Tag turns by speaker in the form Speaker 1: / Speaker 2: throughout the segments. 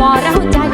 Speaker 1: บ่เราใจ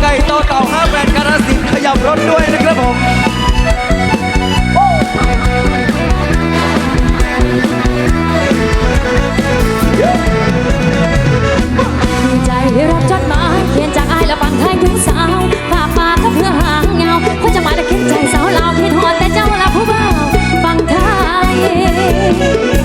Speaker 1: ไก่ต่อเต่าห้าแป
Speaker 2: ดก
Speaker 1: ระสิน
Speaker 2: ขยับรถด้วยนะครับผม
Speaker 1: ดีใจได้รับจดหมายเขียนจากอายและฟังไทยถึงสาวฝากมาก็เพื่อหางเงาคนจะมาและคิดใจสาวเราวคิดหอดแต่เจ้าละผู้เบา
Speaker 2: ฟัง
Speaker 1: ไทย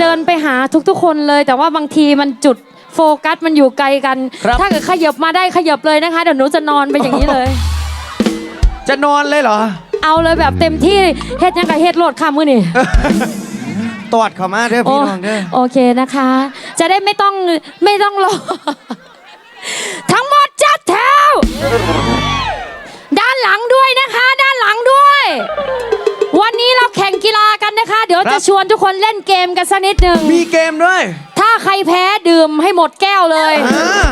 Speaker 1: เดินไปหาทุกๆ คนเลย แต่ว่าบางทีมันจุดโฟกัสมันอยู่ไกลกัน
Speaker 2: ครับ
Speaker 1: ถ้าเกิดขยับมาได้ขยับเลยนะคะเดี๋ยวหนูจะนอนไปอย่างนี้เลย
Speaker 2: จะนอนเลยเหรอ
Speaker 1: เอาเลยแบบเต็มที่เฮ็ดยังกับเฮ็ดโลดค่ะมือนี่
Speaker 2: ตอดเข้ามาเด้อ
Speaker 1: โอ
Speaker 2: พี่น้องเด้อ
Speaker 1: โอเคนะคะ จะได้ไม่ต้องไม่ต้องรอ ทั้งหมดจัดแถวด้านหลังด้วยนะคะ จะชวนทุกคนเล่นเกมกันสักนิดหนึ่ง
Speaker 2: มีเกมด้วย
Speaker 1: ถ้าใครแพ้ดื่มให้หมดแก้วเลย
Speaker 2: อ่า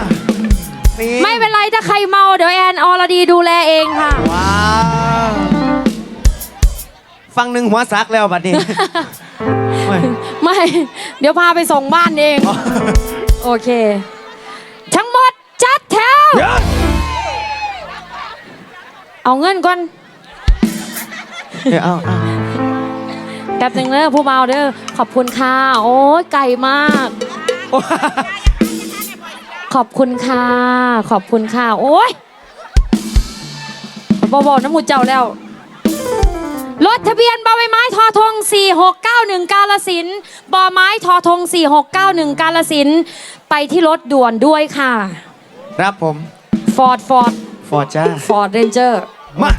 Speaker 2: นี่
Speaker 1: ไม่เป็นไรถ้าใครเมาเดี๋ยวแอนอรดีดูแลเองค่ะ
Speaker 2: ว้าวฟังหนึ่งหัวซักแล้วบัดนี้ไม่
Speaker 1: ไม่ เดี๋ยวพาไปส่งบ้านเอง
Speaker 2: อ๋อ
Speaker 1: โอเค ทั้งหมดจัดแถว
Speaker 2: เดี๋ยว
Speaker 1: เอาเงินก่อน
Speaker 2: เดี๋ยวเอาเอา
Speaker 1: แป๊บหนึ่งเด้อผู้เมาเด้อขอบคุณค่ะโอ้ยไก่มาก
Speaker 2: โอ้
Speaker 1: ขอบคุณค่ะ ขอบคุณค่ะ โอ้ยบอบอกน้ำมูเจ้าแล้ว รถทะเบียนบอใบไม้ทอทง4691 กาลสินธุ์บอไม้ทอทง4691 กาลสินธุ์ไปที่รถด่วนด้วยค่ะ
Speaker 2: ครับผม
Speaker 1: ฟอร์ด ฟอร์ด
Speaker 2: ฟอร์จ้า
Speaker 1: ฟอร์ดเรนเจอร์
Speaker 2: มา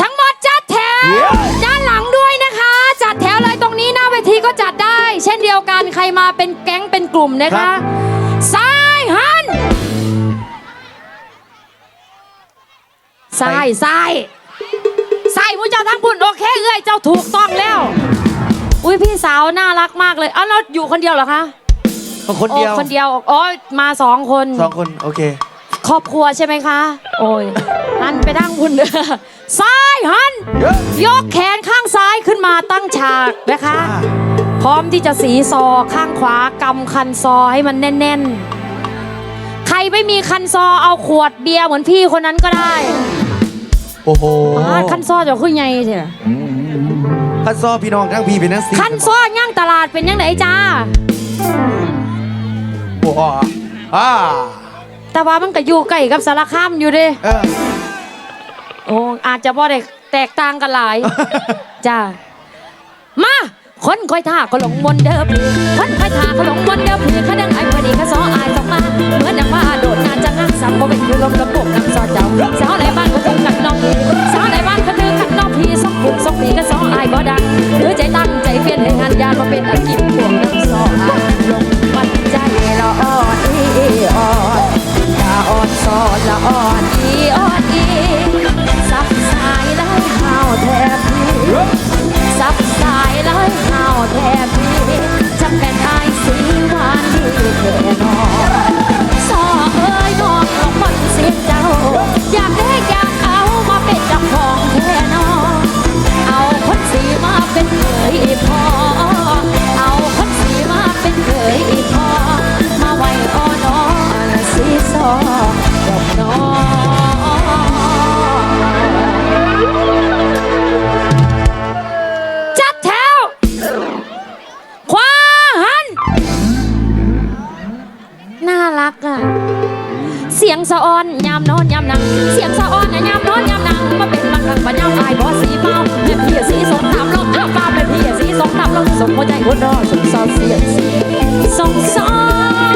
Speaker 1: ทั้งหมดจัดแถว
Speaker 2: เย้
Speaker 1: ด้านหลังด้วย นะคะจัดแถวเลยตรงนี้หน้าเวทีก็จัดได้ เช่นเดียวกันใครมาเป็นแก๊งเป็นกลุ่มนะคะซ้ายหันซ้ายซ้ายซ้ายมุ้เจ้าทั้งพุ่นโอเคเอ้ยเจ้าถูกต้องแล้ว อุ้ยพี่สาวน่ารักมากเลยอ้าวเราอยู่คนเดียวเหรอคะ
Speaker 2: คนเดียว
Speaker 1: โอ้คนเดียวอ๋อมาสองคน
Speaker 2: สองคนโอเค
Speaker 1: ครอบครัวใช่ไหมคะ โอ้ยหันไปดั้งพุ่นเด้อซ้ายหัน
Speaker 2: เยอะ
Speaker 1: ยกแขนข้างซ้ายขึ้นมาตั้งฉากนะคะ
Speaker 2: อ่า
Speaker 1: พร้อมที่จะสีซอข้างขวากำคันซอให้มันแน่น ๆ ใครไม่มีคันซอเอาขวดเบียร์เหมือนพี่คนนั้นก็ได้
Speaker 2: โอ้โห
Speaker 1: อ่าคันซอจะขึ้นไงเถอะ
Speaker 2: คันซอพี่น้องทั้งพี่เป็นทั้งสี่
Speaker 1: คันซอย่างตลาดเป็นยังไงจ้า
Speaker 2: โอ้โหอ่า
Speaker 1: แต่ว่ามันก็อยู่ใกล้กับสารคามอยู่เด้
Speaker 2: เออ
Speaker 1: โอ้อาจจะบ่ได้แตกต่างกันหลาย จ้ามาคนคอยท่าก็หลงมนต์เด้อพี่คนคอยท่าก็หลงมนต์เด้อพี่เขาดังไอ้พอดีเขาซออายต้องมาเหมือนดังว่าโดดงานจะงักสับบ่เป็นอยู่ลมระบบนังซอเจ้าส ลมส่งหัวใจคนรอส่งซอเสียงส่งซออ๋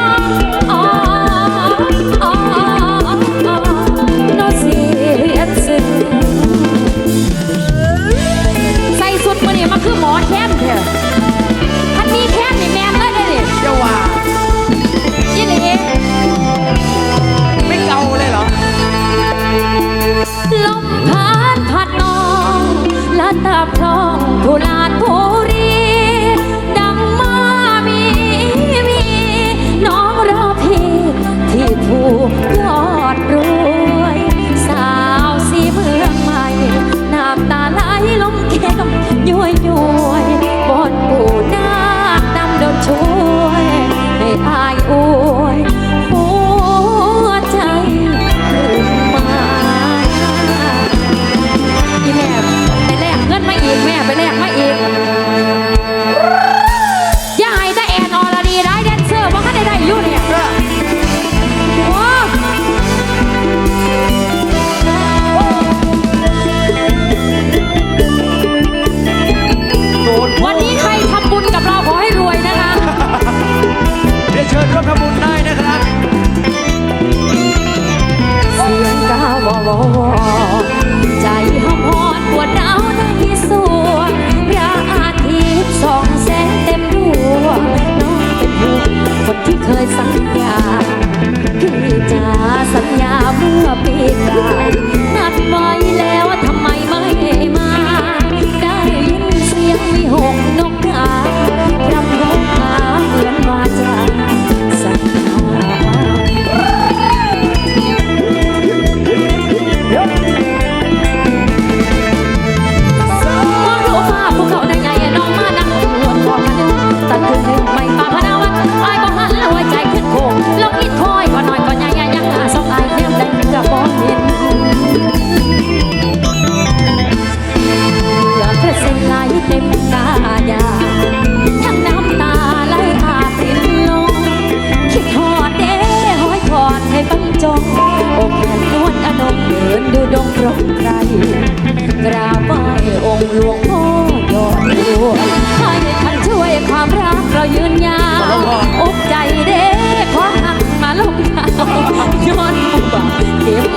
Speaker 1: 那。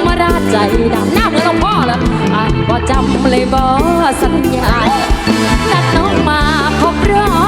Speaker 1: มา
Speaker 2: รา
Speaker 1: ใจดำหน้าเหมือนหลวงพ่อแล้วอ่านบ่จำเลยบ่สัญญานัดน้องมาพบรอ